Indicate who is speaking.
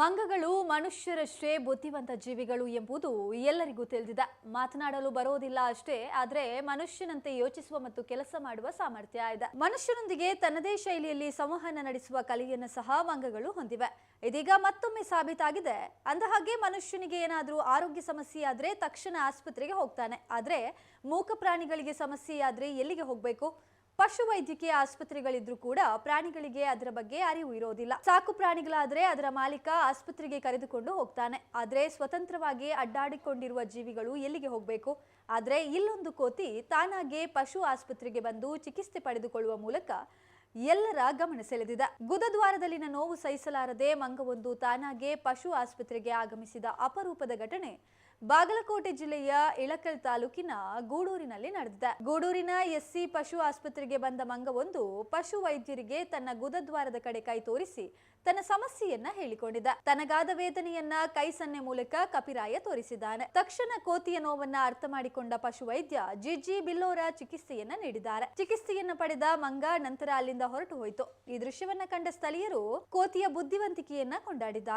Speaker 1: ಮಂಗಗಳು ಮನುಷ್ಯರಷ್ಟೇ ಬುದ್ಧಿವಂತ ಜೀವಿಗಳು ಎಂಬುದು ಎಲ್ಲರಿಗೂ ತಿಳಿದಿದೆ. ಮಾತನಾಡಲು ಬರೋದಿಲ್ಲ ಅಷ್ಟೇ, ಆದರೆ ಮನುಷ್ಯನಂತೆ ಯೋಚಿಸುವ ಮತ್ತು ಕೆಲಸ ಮಾಡುವ ಸಾಮರ್ಥ್ಯ ಇದೆ. ಮನುಷ್ಯನೊಂದಿಗೆ ತನ್ನದೇ ಶೈಲಿಯಲ್ಲಿ ಸಂವಹನ ನಡೆಸುವ ಕಲೆಯನ್ನು ಸಹ ಮಂಗಗಳು ಹೊಂದಿವೆ. ಇದೀಗ ಮತ್ತೊಮ್ಮೆ ಸಾಬೀತಾಗಿದೆ. ಅಂದಹಾಗೆ ಮನುಷ್ಯನಿಗೆ ಏನಾದರೂ ಆರೋಗ್ಯ ಸಮಸ್ಯೆ ಆದ್ರೆ ತಕ್ಷಣ ಆಸ್ಪತ್ರೆಗೆ ಹೋಗ್ತಾನೆ. ಆದರೆ ಮೂಕ ಪ್ರಾಣಿಗಳಿಗೆ ಸಮಸ್ಯೆ ಆದ್ರೆ ಎಲ್ಲಿಗೆ ಹೋಗ್ಬೇಕು? ಪಶು ವೈದ್ಯಕೀಯ ಆಸ್ಪತ್ರೆಗಳಿದ್ರೂ ಕೂಡ ಪ್ರಾಣಿಗಳಿಗೆ ಅದರ ಬಗ್ಗೆ ಅರಿವು ಇರೋದಿಲ್ಲ. ಸಾಕು ಪ್ರಾಣಿಗಳಾದ್ರೆ ಅದರ ಮಾಲೀಕ ಆಸ್ಪತ್ರೆಗೆ ಕರೆದುಕೊಂಡು ಹೋಗ್ತಾನೆ. ಆದ್ರೆ ಸ್ವತಂತ್ರವಾಗಿ ಅಡ್ಡಾಡಿಕೊಂಡಿರುವ ಜೀವಿಗಳು ಎಲ್ಲಿಗೆ ಹೋಗ್ಬೇಕು? ಆದ್ರೆ ಇಲ್ಲೊಂದು ಕೋತಿ ತಾನಾಗೆ ಪಶು ಆಸ್ಪತ್ರೆಗೆ ಬಂದು ಚಿಕಿತ್ಸೆ ಪಡೆದುಕೊಳ್ಳುವ ಮೂಲಕ ಎಲ್ಲರ ಗಮನ ಸೆಳೆದಿದೆ. ಗುದದ್ವಾರದಲ್ಲಿನ ನೋವು ಸಹಿಸಲಾರದೆ ಮಂಗವೊಂದು ತಾನಾಗೆ ಪಶು ಆಸ್ಪತ್ರೆಗೆ ಆಗಮಿಸಿದ ಅಪರೂಪದ ಘಟನೆ ಬಾಗಲಕೋಟೆ ಜಿಲ್ಲೆಯ ಇಳಕಲ್ ತಾಲೂಕಿನ ಗೂಡೂರಿನಲ್ಲಿ ನಡೆದಿದೆ. ಗೂಡೂರಿನ ಎಸ್ಸಿ ಪಶು ಆಸ್ಪತ್ರೆಗೆ ಬಂದ ಮಂಗವೊಂದು ಪಶು ವೈದ್ಯರಿಗೆ ತನ್ನ ಗುದದ್ವಾರದ ಕಡೆ ಕೈ ತೋರಿಸಿ ತನ್ನ ಸಮಸ್ಯೆಯನ್ನ ಹೇಳಿಕೊಂಡಿದ್ದ ತನಗಾದ ವೇದನೆಯನ್ನ ಕೈ ಸನ್ನೆ ಮೂಲಕ ಕಪಿರಾಯ ತೋರಿಸಿದ್ದಾನೆ. ತಕ್ಷಣ ಕೋತಿಯ ನೋವನ್ನ ಅರ್ಥ ಮಾಡಿಕೊಂಡ ಪಶು ವೈದ್ಯ ಜಿಜಿ ಬಿಲ್ಲೋರ ಚಿಕಿತ್ಸೆಯನ್ನ ನೀಡಿದ್ದಾರೆ. ಚಿಕಿತ್ಸೆಯನ್ನ ಪಡೆದ ಮಂಗ ನಂತರ ಅಲ್ಲಿಂದ ಹೊರಟು ಹೋಯಿತು ಈ ದೃಶ್ಯವನ್ನ ಕಂಡ ಸ್ಥಳೀಯರು ಕೋತಿಯ ಬುದ್ಧಿವಂತಿಕೆಯನ್ನ ಕೊಂಡಾಡಿದ್ದಾರೆ.